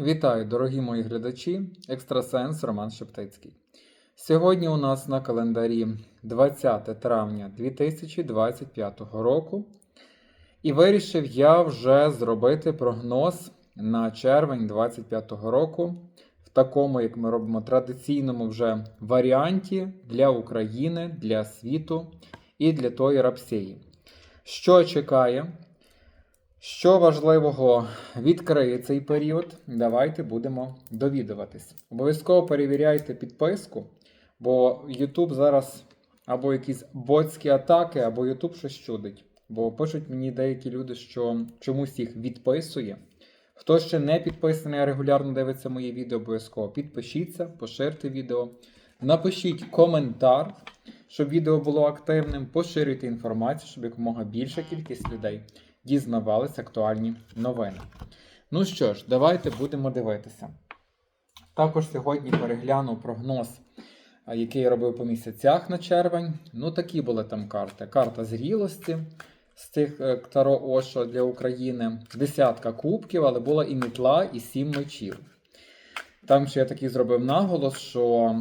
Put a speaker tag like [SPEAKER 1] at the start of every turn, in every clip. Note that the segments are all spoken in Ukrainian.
[SPEAKER 1] Вітаю, дорогі мої глядачі, екстрасенс Роман Шептицький. Сьогодні у нас на календарі 20 травня 2025 року, і вирішив я вже зробити прогноз на червень 2025 року в такому, як ми робимо, традиційному вже варіанті для України, для світу і для тої рапсії. Що чекає? Що важливого відкриє цей період, давайте будемо довідуватись. Обов'язково перевіряйте підписку, бо YouTube зараз або якісь ботські атаки, або YouTube щось чудить. Бо пишуть мені деякі люди, що чомусь їх відписує. Хто ще не підписаний, а регулярно дивиться мої відео, обов'язково підпишіться, поширте відео, напишіть коментар, щоб відео було активним, поширюйте інформацію, щоб якомога більша кількість людей дізнавалися актуальні новини. Ну що ж, давайте будемо дивитися. Також сьогодні перегляну прогноз, який я робив по місяцях на червень. Ну, такі були там карти. Карта зрілості з цих е, Таро Ошо для України, десятка кубків, але була і мітла, і сім мечів. Там ще я такий зробив наголос, що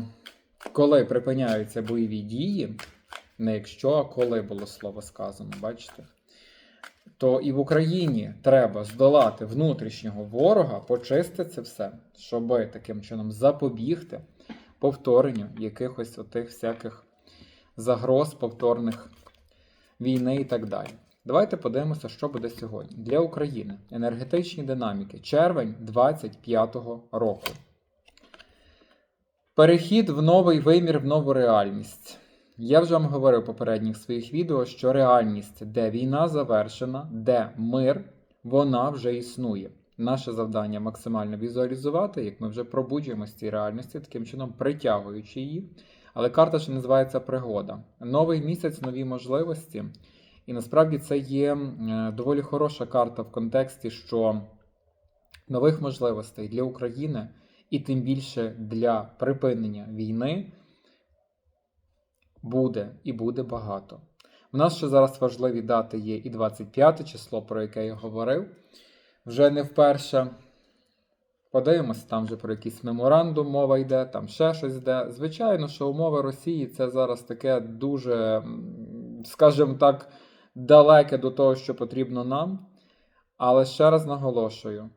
[SPEAKER 1] коли припиняються бойові дії, не якщо, а коли було слово сказано, бачите? То і в Україні треба здолати внутрішнього ворога, почистити це все, щоб таким чином запобігти повторенню якихось отих всяких загроз, повторних війни і так далі. Давайте подивимося, що буде сьогодні. Для України енергетичні динаміки. Червень 25-го року. Перехід в новий вимір, в нову реальність. Я вже вам говорив в попередніх своїх відео, що реальність, де війна завершена, де мир, вона вже існує. Наше завдання максимально візуалізувати, як ми вже пробуджуємо з цієї реальності, таким чином притягуючи її. Але карта ще називається пригода. Новий місяць, нові можливості. І насправді це є е, доволі хороша карта в контексті, що нових можливостей для України і тим більше для припинення війни буде і буде багато. У нас ще зараз важливі дати є і 25 число, про яке я говорив. Вже не вперше. Подивимося, там вже про якийсь меморандум мова йде, там ще щось йде. Звичайно, що умови Росії це зараз таке дуже, скажімо так, далеке до того, що потрібно нам. Але ще раз наголошую: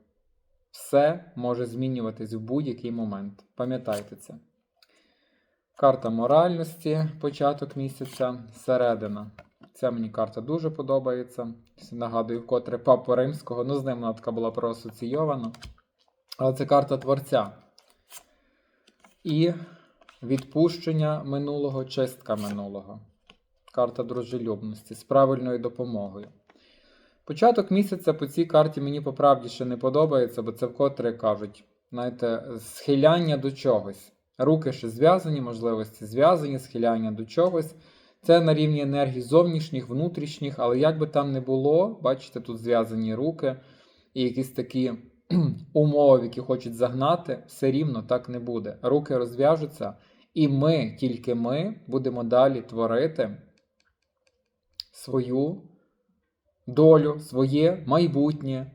[SPEAKER 1] все може змінюватись в будь-який момент. Пам'ятайте це. Карта моральності, початок місяця, середина. Ця мені карта дуже подобається. Нагадую, вкотре Папу Римського, ну з ним вона така була проасоційована. Але це карта творця. І відпущення минулого, чистка минулого. Карта дружелюбності з правильною допомогою. Початок місяця по цій карті мені по правді ще не подобається, бо це вкотре кажуть, знаєте, схиляння до чогось. Руки ще зв'язані, можливості зв'язані, схиляння до чогось. Це на рівні енергії зовнішніх, внутрішніх, але як би там не було, бачите, тут зв'язані руки і якісь такі умови, які хочуть загнати, все рівно так не буде. Руки розв'яжуться, і ми, тільки ми, будемо далі творити свою долю, своє майбутнє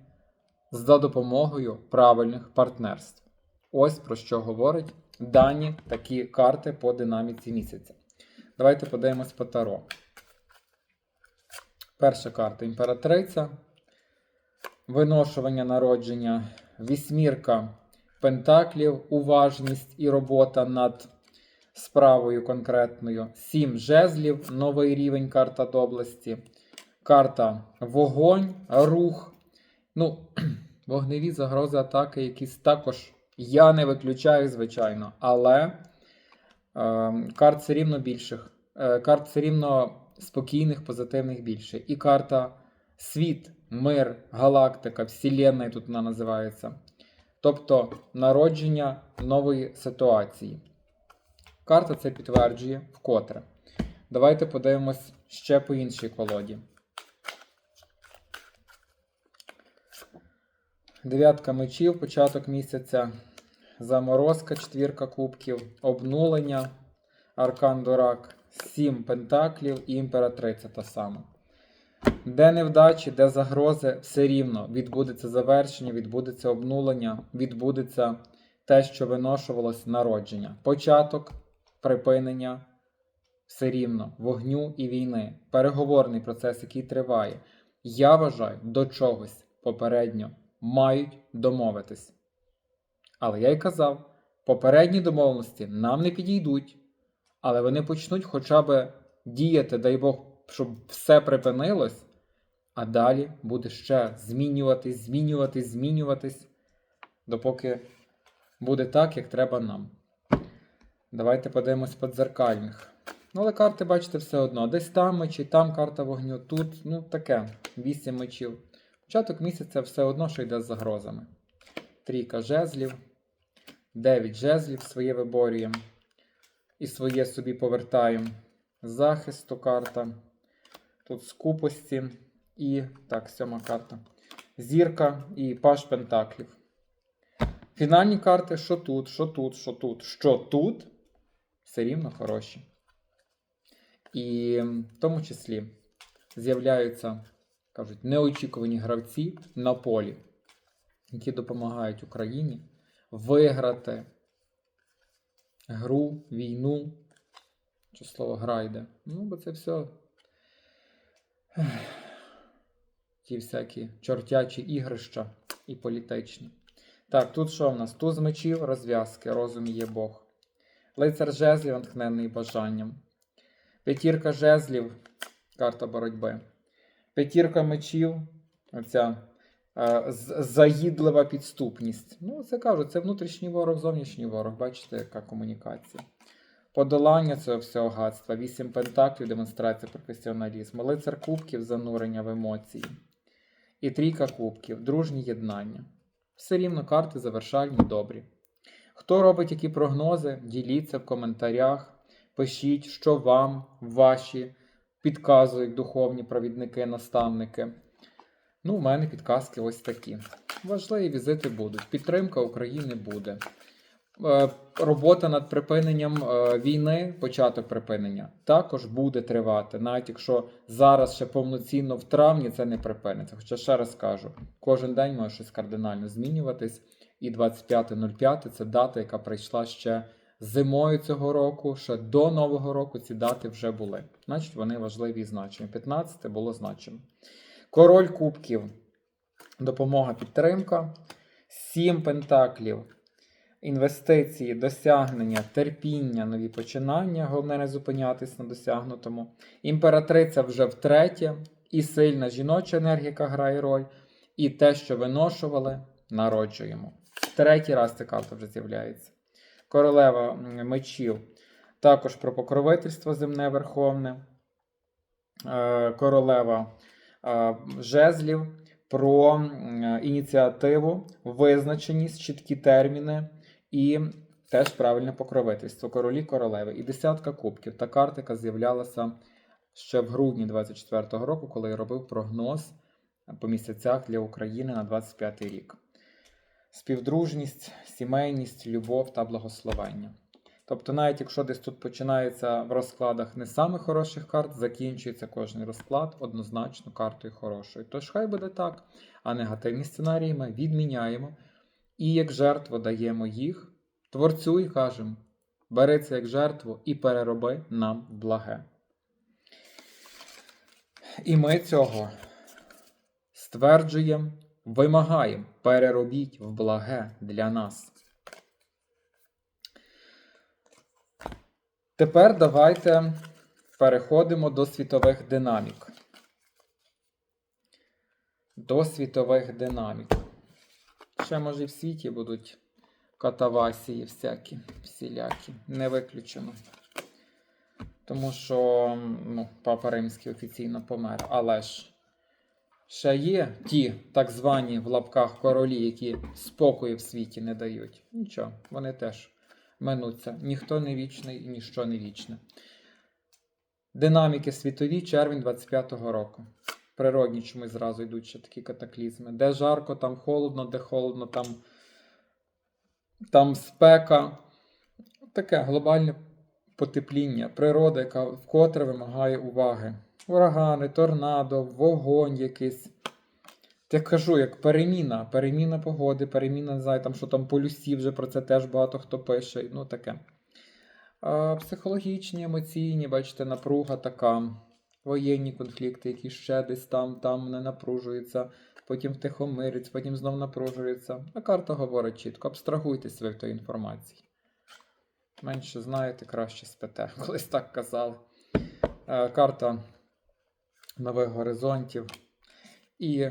[SPEAKER 1] за допомогою правильних партнерств. Ось про що говорить дані такі карти по динаміці місяця. Давайте подивимось по Таро. Перша карта імператриця. Виношування народження, вісьмірка пентаклів, уважність і робота над справою конкретною. Сім жезлів, новий рівень карта доблесті. Карта вогонь, рух. Ну, вогневі загрози атаки, якісь також я не виключаю, звичайно, але е, карт все рівно більших. Е, карт все рівно спокійних, позитивних більше. І карта світ, мир, галактика, Вселенна, тут вона називається. Тобто народження нової ситуації. Карта це підтверджує вкотре. Давайте подивимось ще по іншій колоді. Дев'ятка мечів, початок місяця, заморозка, четвірка кубків, обнулення, аркан Дорак, сім пентаклів і імператриця та сама. Де невдачі, де загрози, все рівно відбудеться завершення, відбудеться обнулення, відбудеться те, що виношувалось народження. Початок, припинення, все рівно, вогню і війни. Переговорний процес, який триває. Я вважаю, до чогось попередньо мають домовитись. Але я й казав, попередні домовленості нам не підійдуть, але вони почнуть хоча б діяти, дай Бог, щоб все припинилось, а далі буде ще змінюватись, змінюватись, змінюватись, допоки буде так, як треба нам. Давайте подивимось по дзеркальних. Ну, але карти, бачите, все одно. Десь там мечі, там карта вогню, тут, ну таке, 8 мечів. Початок місяця все одно, що йде з загрозами. Трійка жезлів, 9 жезлів своє виборюємо. І своє собі повертаємо. Захисту карта. Тут скупості. І так, сьома карта. Зірка і паш пентаклів. Фінальні карти, що тут, що тут, що тут, що тут, все рівно хороші. І в тому числі з'являються, кажуть, неочікувані гравці на полі, які допомагають Україні виграти гру, війну. Чи слово гра йде? Ну, бо це все. Ті всякі чортячі ігрища і політичні. Так, тут що в нас? Туз мечів, розв'язки, розум є Бог. Лицар жезлів, натхнений бажанням. П'ятірка жезлів, карта боротьби. П'ятірка мечів, оця е, заїдлива підступність. Ну, це кажуть, це внутрішній ворог, зовнішній ворог. Бачите, яка комунікація. Подолання цього всього гадства, вісім пентаклів, демонстрація професіоналізму, лицар кубків, занурення в емоції. І трійка кубків, дружні єднання. Все рівно карти завершальні, добрі. Хто робить які прогнози, діліться в коментарях. Пишіть, що вам ваші підказують духовні провідники, наставники. Ну, у мене підказки ось такі. Важливі візити будуть. Підтримка України буде. Е, Робота над припиненням е, війни, початок припинення, також буде тривати, навіть якщо зараз ще повноцінно в травні це не припиниться. Хоча ще раз кажу, кожен день може щось кардинально змінюватись, і 25.05 це дата, яка прийшла ще зимою цього року, ще до Нового року ці дати вже були. Значить, вони важливі і значені. 15 було значено. Король кубків, допомога, підтримка, 7 пентаклів. Інвестиції, досягнення, терпіння, нові починання, головне не зупинятись на досягнутому. Імператриця вже втретє, і сильна жіноча енергія, яка грає роль, і те, що виношували, народжуємо. Третій раз ця карта вже з'являється. Королева мечів також про покровительство земне верховне. Е, Королева е, жезлів про ініціативу, визначеність, чіткі терміни і теж правильне покровительство. Королі королеви. І десятка кубків. Та карта, яка з'являлася ще в грудні 24-го року, коли я робив прогноз по місяцях для України на 25 рік. Співдружність, сімейність, любов та благословення. Тобто, навіть якщо десь тут починається в розкладах не самих хороших карт, закінчується кожен розклад однозначно картою хорошою. Тож хай буде так, а негативні сценарії ми відміняємо і як жертву даємо їх, творцю і кажемо: бери це як жертву і перероби нам благе. І ми цього стверджуємо, вимагаємо, переробіть в благе для нас. Тепер давайте переходимо до світових динамік. До світових динамік. Ще, може, в світі будуть катавасії всякі, всілякі. Не виключено. Тому що ну, Папа Римський офіційно помер. Але ж ще є ті так звані в лапках королі, які спокою в світі не дають. Нічого, вони теж минуться. Ніхто не вічний і ніщо не вічне. Динаміки світові, червень 25-го року. Природні чомусь зразу йдуть ще такі катаклізми. Де жарко, там холодно, де холодно, там, там спека. Таке глобальне потепління, природа, яка вкотре вимагає уваги. Урагани, торнадо, вогонь якийсь. Я кажу, як переміна, переміна погоди, переміна, не знаю, там що там полюсів, вже про це теж багато хто пише. Ну таке. А, психологічні, емоційні, бачите, напруга така, воєнні конфлікти, які ще десь там, там не напружуються, потім втихомирюються, потім знов напружуються. А карта говорить чітко, абстрагуйтесь ви в тій інформації. Менше знаєте, краще спите. Колись так казали. Е, Карта нових горизонтів. І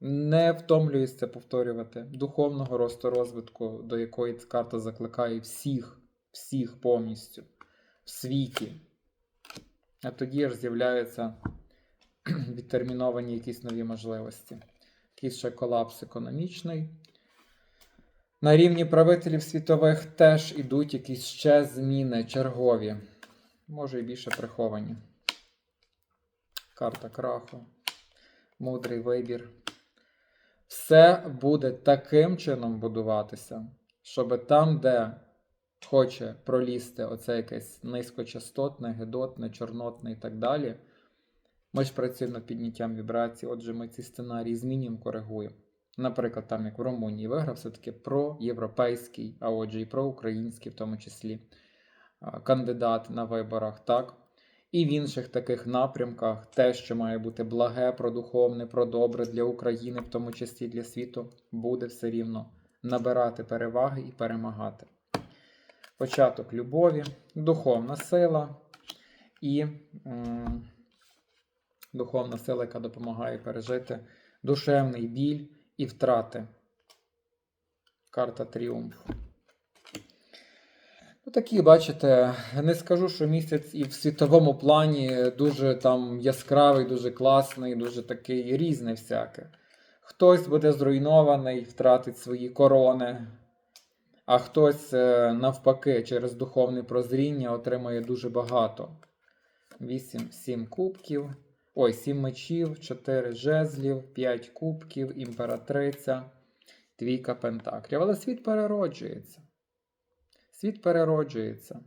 [SPEAKER 1] не втомлююся повторювати духовного росту розвитку, до якої ця карта закликає всіх, всіх повністю в світі. А тоді ж з'являються відтерміновані якісь нові можливості. Якийсь ще колапс економічний. На рівні правителів світових теж ідуть якісь ще зміни чергові, може і більше приховані. Карта краху, мудрий вибір. Все буде таким чином будуватися, щоб там, де хоче пролізти оце якесь низькочастотне, гедотне, чорнотне і так далі. Ми ж працюємо над підняттям вібрацій, отже, ми ці сценарії змінюємо, коригуємо. Наприклад, там як в Румунії виграв все-таки проєвропейський, а отже, і проукраїнський, в тому числі, кандидат на виборах, так? І в інших таких напрямках те, що має бути благе, продуховне, продобре для України, в тому числі для світу, буде все рівно набирати переваги і перемагати. Початок любові, духовна сила і м, духовна сила, яка допомагає пережити душевний біль і втрати. Карта тріумф. Такі, бачите, не скажу, що місяць і в світовому плані дуже там яскравий, дуже класний, дуже такий різний всяке. Хтось буде зруйнований, втратить свої корони, а хтось, е, навпаки, через духовне прозріння отримає дуже багато. 8, 7 кубків. Ой, 7 мечів, 4 жезлів, 5 кубків, імператриця, двійка пентаклів. Але світ перероджується. Світ перероджується.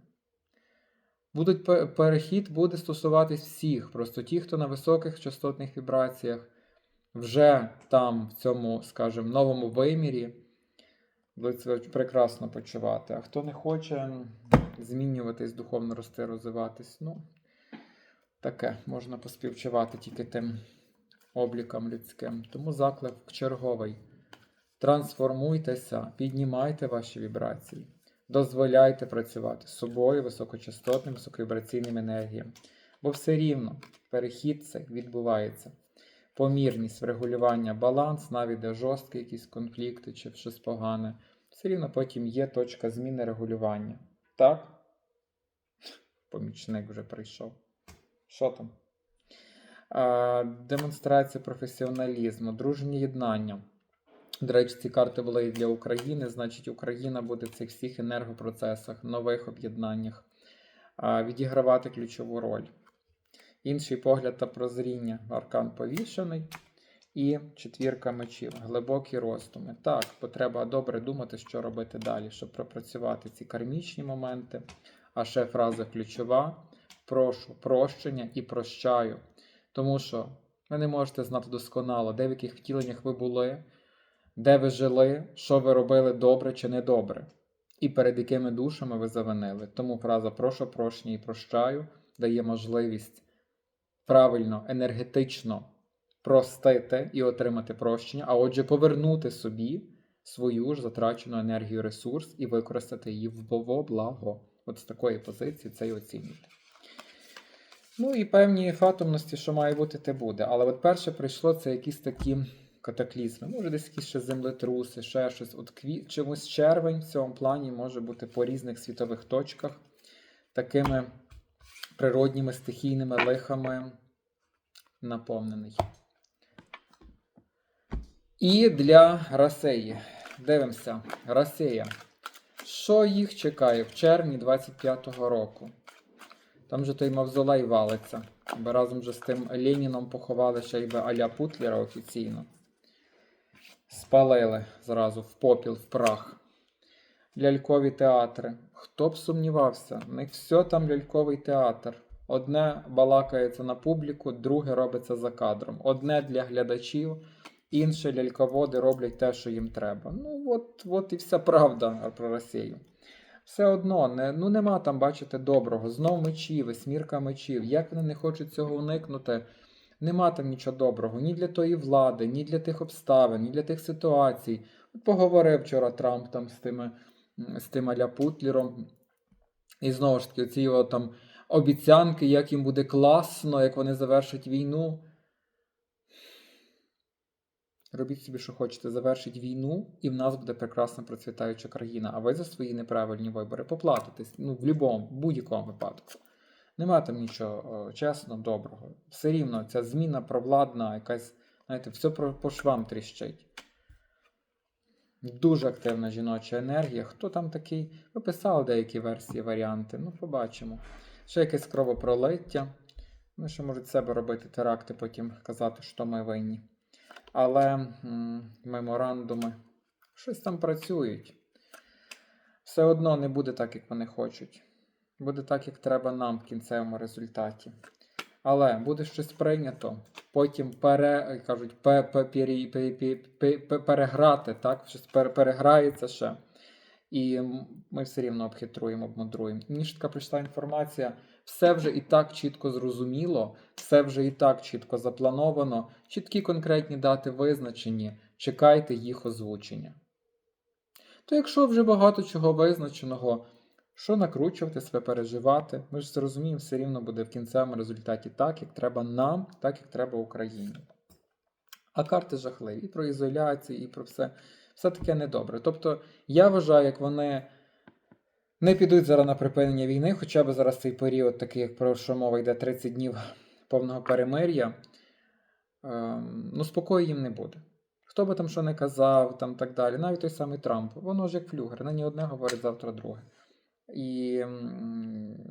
[SPEAKER 1] Будуть, перехід буде стосуватись всіх. Просто ті, хто на високих частотних вібраціях, вже там, в цьому, скажімо, новому вимірі, будуть себе прекрасно почувати. А хто не хоче змінюватись, духовно рости, розвиватись, ну, таке можна поспівчувати тільки тим облікам людським. Тому заклик черговий. Трансформуйтеся, піднімайте ваші вібрації, дозволяйте працювати з собою високочастотним, високовібраційним енергіям. Бо все рівно перехід цей відбувається. Помірність врегулювання баланс, навіть де жорсткі якісь конфлікти чи щось погане, все рівно потім є точка зміни регулювання. Так? Помічник вже прийшов. Що там? Демонстрація професіоналізму, дружні єднання. До речі, ці карти були і для України, значить, Україна буде в цих всіх енергопроцесах, нових об'єднаннях відігравати ключову роль. Інший погляд та прозріння, аркан повішений. І четвірка мечів, глибокі роздуми. Так, потреба добре думати, що робити далі, щоб пропрацювати ці кармічні моменти. А ще фраза ключова: прошу прощення і прощаю. Тому що ви не можете знати досконало, де в яких втіленнях ви були, де ви жили, що ви робили добре чи недобре, і перед якими душами ви завинили. Тому фраза прошу прощення і прощаю дає можливість правильно, енергетично простити і отримати прощення, а отже, повернути собі свою ж затрачену енергію, ресурс і використати її в благо. От з такої позиції це і оцінюйте. Ну і певні фатомності, що має бути, те буде. Але от перше прийшло це якісь такі катаклізми. Може, десь якісь ще землетруси, ще щось. От кві... чомусь червень в цьому плані може бути по різних світових точках, такими природніми стихійними лихами наповнений. І для Расеї. Дивимося, Расея. Що їх чекає в червні 25-го року? Там же той мавзолей валиться. Бо разом же з тим Леніном поховали ще й Аля Путлера офіційно. Спалили зразу в попіл, в прах. Лялькові театри. Хто б сумнівався? Них все там ляльковий театр. Одне балакається на публіку, друге робиться за кадром. Одне для глядачів, інше ляльководи роблять те, що їм треба. Ну, от, от і вся правда про Росію. Все одно, не, ну нема там, бачите, доброго. Знов мечі, восьмірка мечів. Як вони не хочуть цього уникнути, нема там нічого доброго ні для тої влади, ні для тих обставин, ні для тих ситуацій. Поговорив вчора Трамп там з тими, з тим Аля Путлером. І знову ж таки, ці там обіцянки, як їм буде класно, як вони завершать війну. Робіть собі, що хочете, завершить війну, і в нас буде прекрасна процвітаюча країна. А ви за свої неправильні вибори поплатитесь. Ну, в будь-якому, будь-якому випадку. Нема там нічого чесно, доброго. Все рівно ця зміна провладна, якась, знаєте, все по швам тріщить. Дуже активна жіноча енергія. Хто там такий? Ви писали деякі версії, варіанти. Ну, побачимо. Ще якесь кровопролиття. Ну, що можуть себе робити теракти, потім казати, що ми винні. Але м, меморандуми щось там працюють. Все одно не буде так, як вони хочуть. Буде так, як треба нам в кінцевому результаті. Але буде щось прийнято, потім пере, кажуть, пе, пе, пері- пе, пе, пе, пе- переграти, так? Щось пере, переграється ще. І ми все рівно обхитруємо, обмудруємо. Мені ж така прийшла інформація, все вже і так чітко зрозуміло, все вже і так чітко заплановано, чіткі конкретні дати визначені, чекайте їх озвучення. То якщо вже багато чого визначеного, що накручувати себе, переживати, ми ж це розуміємо, все рівно буде в кінцевому результаті так, як треба нам, так як треба Україні. А карти жахливі і про ізоляцію, і про все. Все таке недобре. Тобто, я вважаю, як вони не підуть зараз на припинення війни, хоча б зараз цей період, такий, як про що мова йде 30 днів повного перемир'я, ем, ну, спокою їм не буде. Хто би там що не казав, там так далі, навіть той самий Трамп, воно ж як флюгер, нині одне говорить, завтра друге. І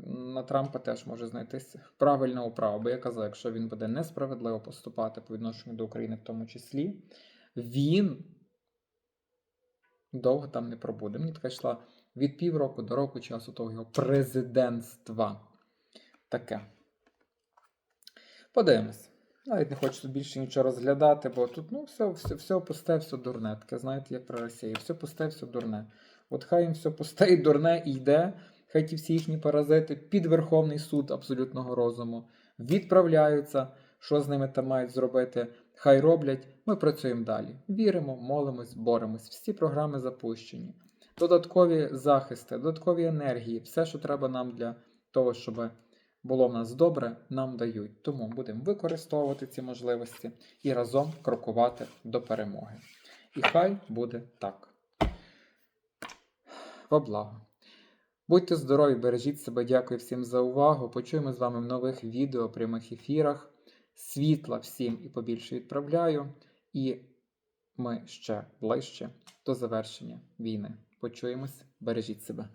[SPEAKER 1] на Трампа теж може знайтися правильна управа, бо я казав, якщо він буде несправедливо поступати по відношенню до України в тому числі, він довго там не пробуде. Мені така йшла від півроку до року часу того його президентства. Таке. Подивимось. Навіть не хочу більше нічого розглядати, бо тут ну, все, все, все пусте, все дурне. Таке, знаєте, як про Росію. Все пусте, все дурне. От хай їм все пусте і дурне і йде, хай ті всі їхні паразити під Верховний суд абсолютного розуму відправляються, що з ними там мають зробити. Хай роблять, ми працюємо далі. Віримо, молимось, боремось. Всі програми запущені. Додаткові захисти, додаткові енергії, все, що треба нам для того, щоб було в нас добре, нам дають. Тому будемо використовувати ці можливості і разом крокувати до перемоги. І хай буде так. Во благо. Будьте здорові, бережіть себе, дякую всім за увагу. Почуємо з вами в нових відео, прямих ефірах. Світла всім і побільше відправляю. І ми ще ближче до завершення війни. Почуємось, бережіть себе.